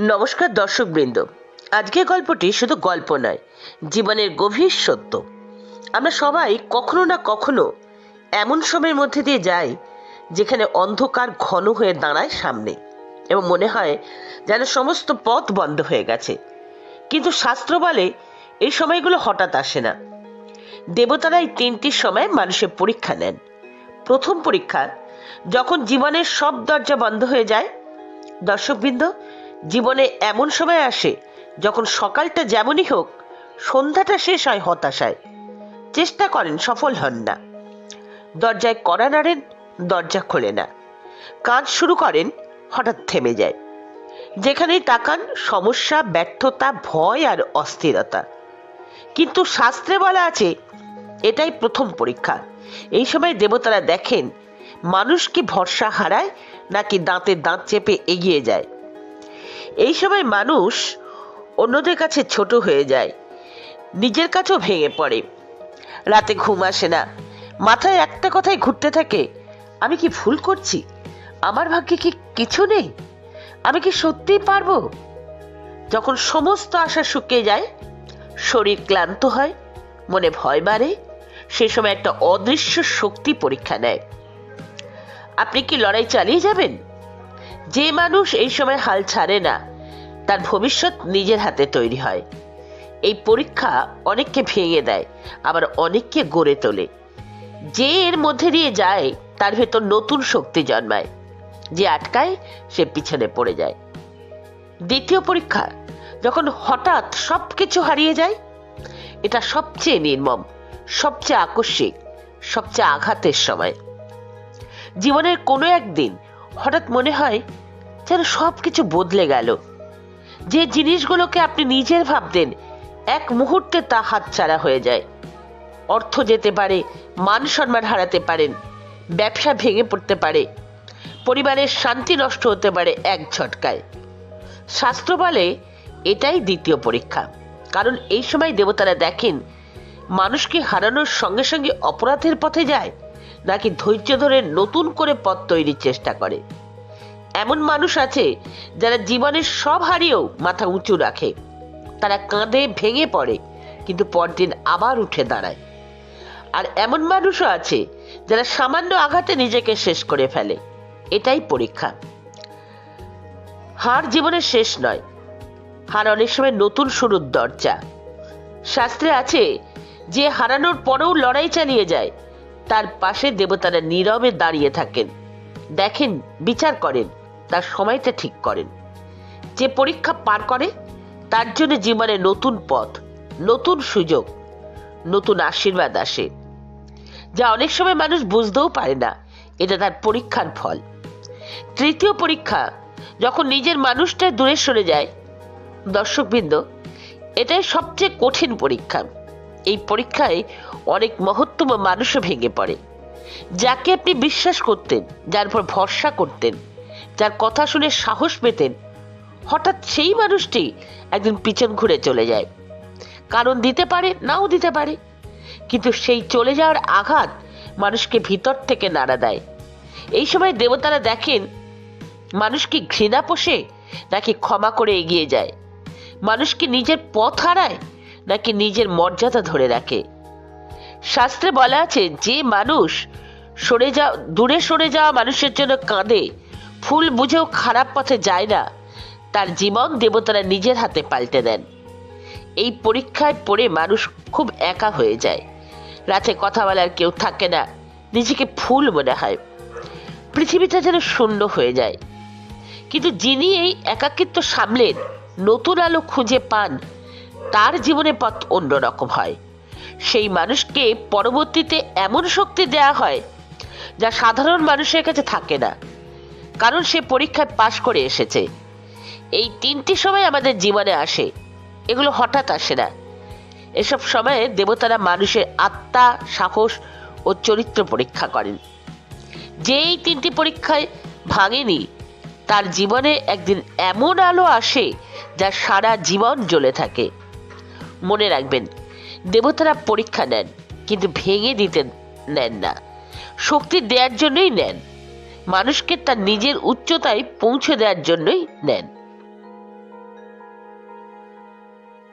নমস্কার দর্শকবৃন্দ। আজকের গল্পটি শুধু গল্প নয়, জীবনের গভীর সত্য। আমরা সবাই কখনো না কখনো এমন সময়ের মধ্যে দিয়ে যাই, যেখানে অন্ধকার ঘন হয়ে দাঁড়ায় সামনে এবং মনে হয় যেন সমস্ত পথ বন্ধ হয়ে গেছে। কিন্তু শাস্ত্র বলে এই সময়গুলো হঠাৎ আসে না। দেবতারা এই তিনটি সময় মানুষের পরীক্ষা নেন। প্রথম পরীক্ষা, যখন জীবনের সব দরজা বন্ধ হয়ে যায়। দর্শকবৃন্দ জীবনে এমন সময় আসে যখন সকালটা যেমনই হোক, সন্ধ্যাটা শেষ হয় হতাশায়। চেষ্টা করেন সফল হন না। দরজায় কড়া নাড়েন, দরজা খোলে না। কাজ শুরু করেন, হঠাৎ থেমে যায়। যেখানেই তাকান, সমস্যা, ব্যর্থতা, ভয় আর অস্থিরতা। কিন্তু শাস্ত্রে বলা আছে, এটাই প্রথম পরীক্ষা। এই সময় দেবতারা দেখেন, মানুষ কি ভরসা হারায়, নাকি দাঁতে দাঁত চেপে এগিয়ে যায়। এই সময় মানুষ অন্যদের কাছে ছোট হয়ে যায়। নিজের কাছেও ভেঙে পড়ে। রাতে ঘুম আসে না। মাথায় একটা কথাই ঘুরতে থাকে, আমি কি ভুল করছি? আমার ভাগ্যে কি কিছু নেই? আমি কি সত্যিই পারব? যখন সমস্ত আশা শুকিয়ে যায়, শরীর ক্লান্ত হয়, মনে ভয় বাড়ে, সে সময় একটা অদৃশ্য শক্তি পরীক্ষা নেয়। আপনি কি লড়াই চালিয়ে যাবেন? যে মানুষ এই সময় হাল ছাড়ে না, তার ভবিষ্যৎ নিজের হাতে তৈরি হয়। এই পরীক্ষা অনেককে ভেঙে দেয়, আবার অনেককে গড়ে তোলে। যে এর মধ্যে দিয়ে যায়, তার ভেতর নতুন শক্তি জন্মায়। যে আটকায়, সে পিছনে পড়ে যায়। দ্বিতীয় পরীক্ষা, যখন হঠাৎ সব কিছু হারিয়ে যায়, এটা সবচেয়ে নির্মম, সবচেয়ে আকস্মিক, সবচেয়ে আঘাতের সময়। জীবনের কোনো একদিন হঠাৎ মনে হয় যেন সব কিছু বদলে গেল। যে জিনিসগুলোকে আপনি নিজের ভাবতেন, এক মুহূর্তে তা হাতছাড়া হয়ে যায়। অর্থ যেতে পারে, মান সম্মান হারাতে পারেন, ব্যবসা ভেঙে পড়তে পারে, পরিবারের শান্তি নষ্ট হতে পারে এক ঝটকায়। শাস্ত্র বলে, এটাই দ্বিতীয় পরীক্ষা। কারণ এই সময় দেবতারা দেখেন মানুষকে হারানোর সঙ্গে সঙ্গে অপরাধের পথে যায়, নাকি ধৈর্য ধরে নতুন করে পথ তৈরির চেষ্টা করে। এমন মানুষ আছে যারা জীবনের সব হারিয়েও মাথা উঁচু রাখে। তারা কাঁধে ভেঙে পড়ে, কিন্তু পরদিন আবার উঠে দাঁড়ায়। আর এমন মানুষও আছে যারা সামান্য আঘাতে নিজেকে শেষ করে ফেলে। এটাই পরীক্ষা। হার জীবনের শেষ নয়। হার অনেক সময় নতুন শুরুর দরজা। শাস্ত্রে আছে, যে হারানোর পরেও লড়াই চালিয়ে যায়, তার পাশে দেবতারা নীরবে দাঁড়িয়ে থাকেন। দেখেন, বিচার করেন। তার সময়টা ঠিক করেন। যে পরীক্ষা পার করে, তার জন্য জীবনে নতুন পথ, নতুন সুযোগ, নতুন আশীর্বাদ আসে। যা অনেক সময় মানুষ বুঝতেও পারে না, এটা তার পরীক্ষার ফল। তৃতীয় পরীক্ষা, যখন নিজের মানুষটা দূরে সরে যায়। দর্শকবৃন্দ, এটাই সবচেয়ে কঠিন পরীক্ষা। এই পরীক্ষায় অনেক মহত্তম মানুষও ভেঙে পড়ে। যাকে আপনি বিশ্বাস করতেন, যার উপর ভরসা করতেন যার কথা শুনে সাহস পেতেন। হঠাৎ সেই মানুষটি একদিন পিছন ঘুরে চলে যায়। কারণ দিতে পারে, নাও দিতে পারে। কিন্তু সেই চলে যাওয়ার আঘাত মানুষকে ভিতর থেকে নাড়া দেয়। এই সময় দেবতারা দেখেন, মানুষ কি ঘৃণা পোষে, নাকি ক্ষমা করে এগিয়ে যায়? মানুষ কি নিজের পথ হারায়, নাকি নিজের মর্যাদা ধরে রাখে? শাস্ত্রে বলা আছে, যে মানুষ সরে যাওয়া দূরে সরে যাওয়া মানুষের জন্য কাঁদে ফুল বুঝেও খারাপ পথে যায় না। তার জীবন দেবতারা নিজের হাতে পাল্টে দেন। এই পরীক্ষায় পড়ে মানুষ খুব একা হয়ে যায়। রাতে কথা বলার কেউ থাকে না। নিজেকে ফুল মনে হয়। পৃথিবীটা যেন শূন্য হয়ে যায়। কিন্তু যিনি এই একাকিত্ব সামলেন, নতুন আলো খুঁজে পান, তার জীবনে পথ অন্যরকম হয়। সেই মানুষকে পরবর্তীতে এমন শক্তি দেয়া হয়, যা সাধারণ মানুষের কাছে থাকে না। কারণ সে পরীক্ষায় পাশ করে এসেছে। এই তিনটি সময় আমাদের জীবনে আসে, এগুলো হঠাৎ আসে না। এসব সময়ে দেবতারা মানুষের আত্মা, সাহস ও চরিত্র পরীক্ষা করেন। যে এই তিনটি পরীক্ষায় ভাঙেনি, তার জীবনে একদিন এমন আলো আসে যা সারা জীবন জ্বলে থাকে। মনে রাখবেন, দেবতারা পরীক্ষা নেন, কিন্তু ভেঙে দিতে নেন না। শক্তি দেওয়ার জন্যই নেন। মানুষকে তার নিজের উচ্চতায় পৌঁছে দেওয়ার জন্যই নেন।